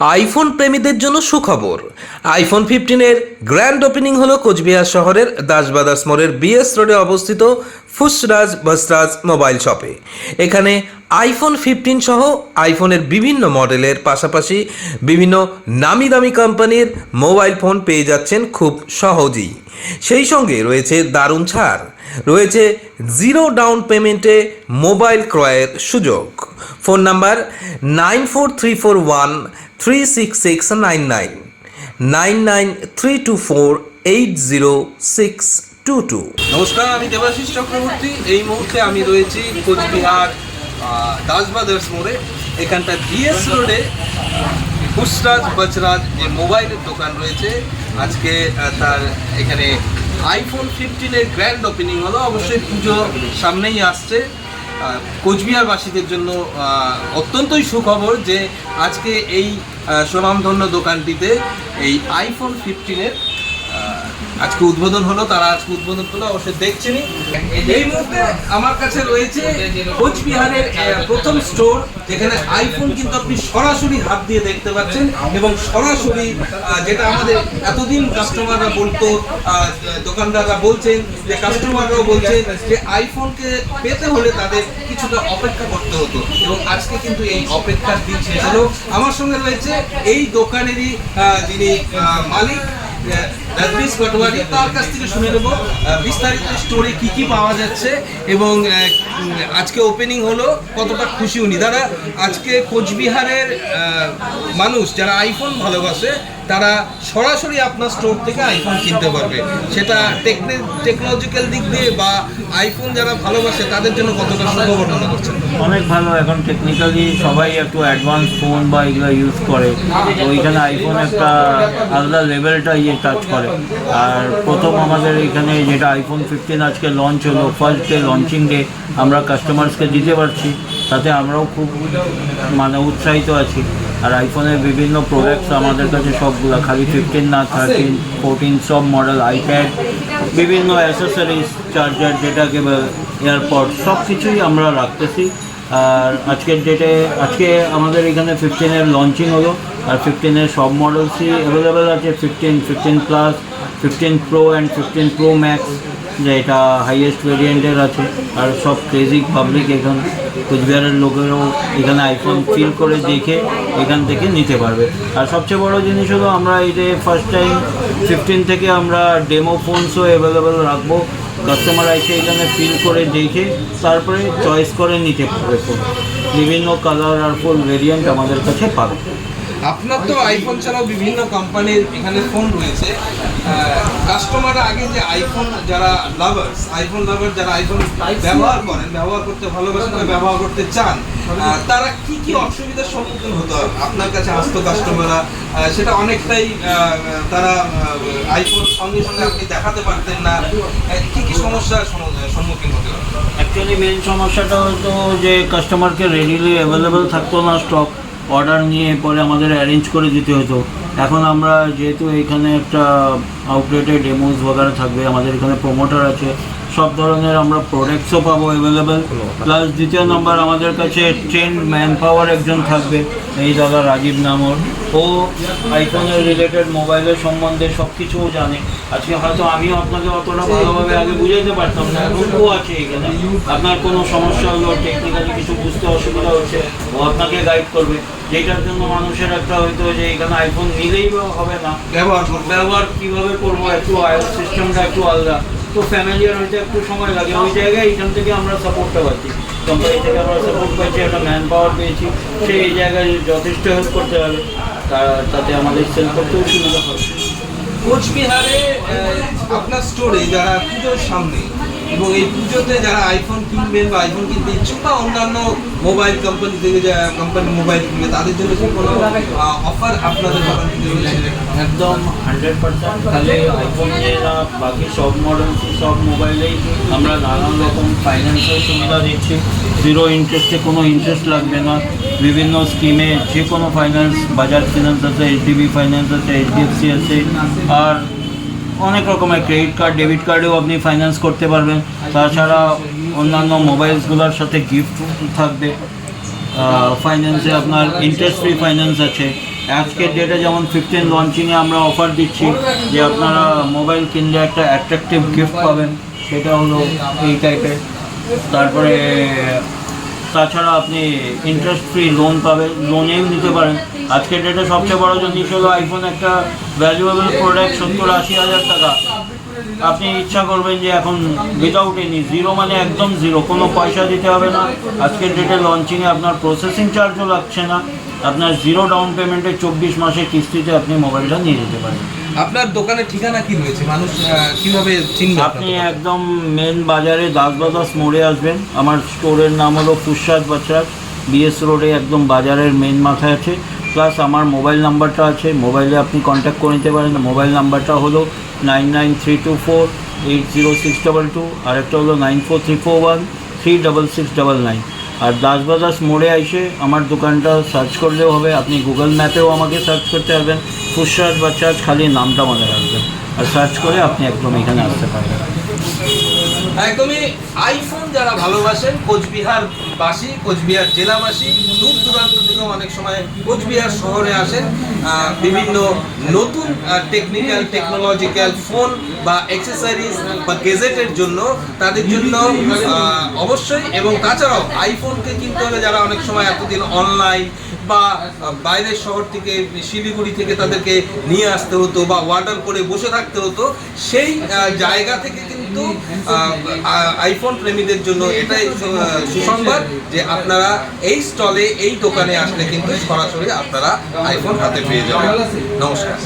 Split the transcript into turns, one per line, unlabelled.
IPhone প্রেমীদের জন্য সুখবর। আইফোন ফিফটিনের গ্র্যান্ড ওপেনিং হলো কোচবিহার শহরের দাসবাদাস মোড়ের বিএস রোডে অবস্থিত ফুসরাজ বসরাজ মোবাইল শপে। এখানে আইফোন ফিফটিন সহ আইফোনের বিভিন্ন মডেলের পাশাপাশি বিভিন্ন নামি দামি কোম্পানির মোবাইল ফোন পেয়ে যাচ্ছেন খুব সহজেই। সেই সঙ্গে রয়েছে দারুণ ছাড়। রয়েছে জিরো ডাউন পেমেন্টে মোবাইল ক্রয়ের সুযোগ। Phone number nine four three four one three six six nine nine nine nine three two four eight zero six two two নমস্কার, আমি দেবাশিস চক্রবর্তী। এই মুহূর্তে আমি রয়েছি কোচবিহার দাস ব্রাদার্স মোড়ে। এখানটা ডিএস রোডে খুচরাজ বজরাজ যে মোবাইলের দোকান রয়েছে। আজকে তার এখানে আইফোন ফিফটিনের গ্র্যান্ড ওপেনিং হলো। অবশ্যই পুজো সামনেই আসছে। কোচবিহারবাসীদের জন্য অত্যন্তই সুখবর যে আজকে এই সুনামধন্য দোকানটিতে এই আইফোন ফিফটিনের আজকে উদ্বোধন হলো, তারা আজকে উদ্বোধন হলো অবশ্যই দেখছেনই। এই মুহূর্তে আমার কাছে রয়েছে কোচবিহারের প্রথম স্টোর, যেখানে আইফোন কিন্তু আপনি সরাসরি হাত দিয়ে দেখতে পাচ্ছেন এবং সরাসরি যেটা আমাদের এতদিন কাস্টমাররা বলতো দোকানদাররা বলছেন, যে কাস্টমাররাও বলছেন যে আইফোনকে পেতে হলে তাদের কিছুটা অপেক্ষা করতে হতো এবং আজকে কিন্তু এই অপেক্ষার দিন শেষ হলো। আমার সঙ্গে রয়েছে এই দোকানেরই যিনি মালিক রাজনীশ পটোয়ারি তার কাছ থেকে শুনে নেব। বিস্তারিত স্টোরে কি কি পাওয়া যাচ্ছে এবং আজকে ওপেনিং হলো, কতটা খুশি উনি। দাদা, আজকে কোচবিহারের মানুষ যারা আইফোন ভালোবাসে তারা সরাসরি আপনার স্টোর থেকে আইফোন কিনতে পারবে। সেটা টেকনিক টেকনোলজিক্যাল দিক দিয়ে বা আইফোন যারা ভালোবাসে, তাদের জন্য কতটা শুভ বর্ণনা করছেন?
অনেক ভালো, এখন টেকনিক্যালি সবাই একটু অ্যাডভান্স ফোন বা এগুলো ইউজ করে। তো ওইখানে আইফোন একটা আলাদা লেভেলটা ইয়ে টাচ করে। আর প্রথম আমাদের এখানে যেটা আইফোন ফিফটিন আজকে লঞ্চ হলো ফার্স্ট ডে লঞ্চিং ডে আমরা কাস্টমার্সকে দিতে পারছি। তাতে আমরাও খুব মানে উৎসাহিত আছি। আর আইফোনের বিভিন্ন প্রোডাক্টস আমাদের কাছে সবগুলো, খালি ফিফটিন না থার্টিন ফোরটিন সব মডেল আইপ্যাড বিভিন্ন অ্যাসেসরিজ চার্জার ডেটা যেটাকে এয়ারপড সব কিছুই আমরা রাখতেছি। আর আজকের ডেটে আজকে আমাদের এখানে ফিফটিনের লঞ্চিং হলো। আর ফিফটিনের সব মডেলসই অ্যাভেলেবেল আছে। Fifteen fifteen plus fifteen pro and fifteen pro max যেটা হাইয়েস্ট ভেরিয়েন্টের আছে। আর সব ক্রেজি পাবলিক এখান, কোচবিহারের লোকেরাও এখানে আইফোন ফিল করে দেখে এখান থেকে নিতে পারবে। আর সবচেয়ে বড় জিনিস হলো আমরা এই যে ফার্স্ট টাইম ফিফটিন থেকে আমরা ডেমো ফোনসও অ্যাভেলেবেল রাখব। কাস্টমার এসে এখানে ফিল করে দেখে তারপরে চয়েস করে নিতে পারবে ফোন বিভিন্ন কালার আর ফুল ভেরিয়েন্ট আমাদের কাছে পাবে।
আপনার তো আইফোন ছাড়াও বিভিন্ন কোম্পানির এখানে ফোন রয়েছে। কাস্টমার আগে যে আইফোন যারা লাভার্স আইফোন লাভার যারা আইফোন ব্যবহার করেন, ব্যবহার করতে ভালোবাসেন ব্যবহার করতে চান তারা কি কি অসুবিধার সম্মুখীন হতে আপনার কাছে আসতো কাস্টমাররা সেটা অনেকটাই তারা আইফোন সঙ্গে সঙ্গে আপনি দেখাতে পারতেন না। কি কি সমস্যার সম্মুখীন
অ্যাকচুয়ালি মেন সমস্যাটা হতো যে কাস্টমারকে রেডিলি অ্যাভেলেবেল থাকতো না স্টক অর্ডার নিয়ে পরে আমাদের অ্যারেঞ্জ করে দিতে হতো। এখন আমরা যেহেতু এখানে একটা আউটলেটে ডেমোস বগারা থাকবে, আমাদের এখানে প্রোমোটার আছে সব ধরনের আমরা প্রোডাক্টসও পাবো অ্যাভেলেবেল প্লাস দ্বিতীয় নম্বর আমাদের কাছে ট্রেন্ড ম্যান পাওয়ার একজন থাকবে এই দাদা রাজীব নামর। ও আইফোনের রিলেটেড মোবাইলের সম্বন্ধে সব কিছুও জানে। আজকে হয়তো আমিও আপনাকে অতটা ভালোভাবে আগে বুঝাইতে পারতাম না এখন ও আছে এখানে। আপনার কোনো সমস্যা হলো টেকনিক্যালি কিছু বুঝতে অসুবিধা হচ্ছে ও আপনাকে গাইড করবে। যেটার জন্য মানুষের একটা হয়তো যে এখানে আইফোন নিলেই হবে না।
ব্যবহার
ব্যবহার কীভাবে করব একটু আইএস সিস্টেমটা একটু আলাদা। তো ফ্যামিলি আর হইতে একটু সময় লাগে। ওই জায়গায় এইখান থেকে আমরা সাপোর্টটা পাচ্ছি। কোম্পানি থেকে আমরা সাপোর্ট পাচ্ছি একটা ম্যান পাওয়ার পেয়েছি। সে এই জায়গায় যথেষ্ট হেল্প করতে তা- তাতে আমাদের সেল করতেও সুবিধা হবে।
কোচবিহারে আপনার স্টোরে যারা পুজোর সামনে এবং এই পুজোতে যারা আইফোন কিনবেন বা আইফোন কিনতে ইচ্ছুক বা অন্যান্য মোবাইল কোম্পানি থেকে কোম্পানি মোবাইল কিনবে, তাদের জন্য কি কোনো অফার আপনাদের দোকান থেকে রয়েছে?
একদম হান্ড্রেড পার্সেন্ট তাহলে আইফোন না, বাকি সব মডেল সব মোবাইলেই আমরা নানান রকম ফাইন্যান্সের সুবিধা দিচ্ছি। জিরো ইন্টারেস্টে কোনো ইন্টারেস্ট লাগবে না। বিভিন্ন স্কিমে যে কোনো ফাইন্যান্স বাজাজ ফিনান্স আছে এইচডিবি ফাইন্যান্স আছে এইচডিএফসি আছে। আর অনেক রকমের ক্রেডিট কার্ড ডেবিট কার্ডেও আপনি ফাইন্যান্স করতে পারবেন। তাছাড়া অন্যান্য মোবাইলসগুলোর সাথে গিফট থাকবে। ফাইন্যান্সে আপনার ইন্টারেস্ট ফ্রি ফাইন্যান্স আছে। আজকের ডেটে যেমন ফিফটিন লঞ্চিংয়ে আমরা অফার দিচ্ছি যে আপনারা মোবাইল কিনলে একটা অ্যাট্রাকটিভ গিফট পাবেন। সেটা হলো এই টাইপের তারপরে তাছাড়া আপনি ইন্টারেস্ট ফ্রি লোন পাবেন লোনেও নিতে পারেন। আজকের ডেটে সবচেয়ে বড় জিনিস হলো আইফোন একটা ভ্যালুয়েবল প্রোডাক্ট সত্তর আশি হাজার টাকা। আপনি ইচ্ছা করবেন যে এখন উইদাউট এনি জিরো মানে একদম জিরো কোনো পয়সা দিতে হবে না। আজকের ডেটে লঞ্চিংয়ে আপনার প্রসেসিং চার্জও লাগছে না। আপনার জিরো ডাউন পেমেন্টে চব্বিশ মাসের কিস্তিতে আপনি মোবাইলটা নিয়ে যেতে পারেন।
আপনার দোকানের ঠিকানা কি রয়েছে? মানুষ কীভাবে চিনবে
আপনি একদম মেন বাজারে দাসবাদাস মোড়ে আসবেন। আমার স্টোরের নাম হলো ফুরসাদ বাচ্চার বিএস রোডে একদম বাজারের মেন মাথায় আছে। প্লাস আমার মোবাইল নাম্বারটা আছে। মোবাইলে আপনি কন্ট্যাক্ট করে নিতে পারেন। মোবাইল নাম্বারটা হলো nine nine three two four eight zero six double two আরেকটা হলো nine four three four one three double six double nine আর দাস মোড়ে আইসে আমার দোকানটা সার্চ করলেও হবে। আপনি গুগল ম্যাপেও আমাকে সার্চ করতে পারবেন। বা বাচ্চাজ খালি নামটা মনে রাখবেন। আর সার্চ করে আপনি একদম এখানে আসতে পারবেন।
একদমই আইফোন যারা ভালোবাসেন কোচবিহার বাসী কোচবিহার জেলাবাসী, দূর দূরান্ত থেকেও অনেক সময় কোচবিহার শহরে আসেন বিভিন্ন নতুন টেকনিক্যাল টেকনোলজিক্যাল ফোন বা অ্যাক্সেসরিজ বা গেজেটের জন্য তাদের জন্য অবশ্যই এবং তাছাড়াও আইফোনকে কিনতে হলে যারা অনেক সময় এতদিন অনলাইন বা বাইরের শহর থেকে, শিলিগুড়ি থেকে তাদেরকে নিয়ে আসতে হতো বা অর্ডার করে বসে থাকতে হতো, সেই জায়গা থেকে কিন্তু আইফোন প্রেমীদের জন্য এটাই সুসংবাদ যে আপনারা এই স্টলে, এই দোকানে আসলে কিন্তু সরাসরি আপনারা আইফোন হাতে পেয়ে যাবেন। নমস্কার।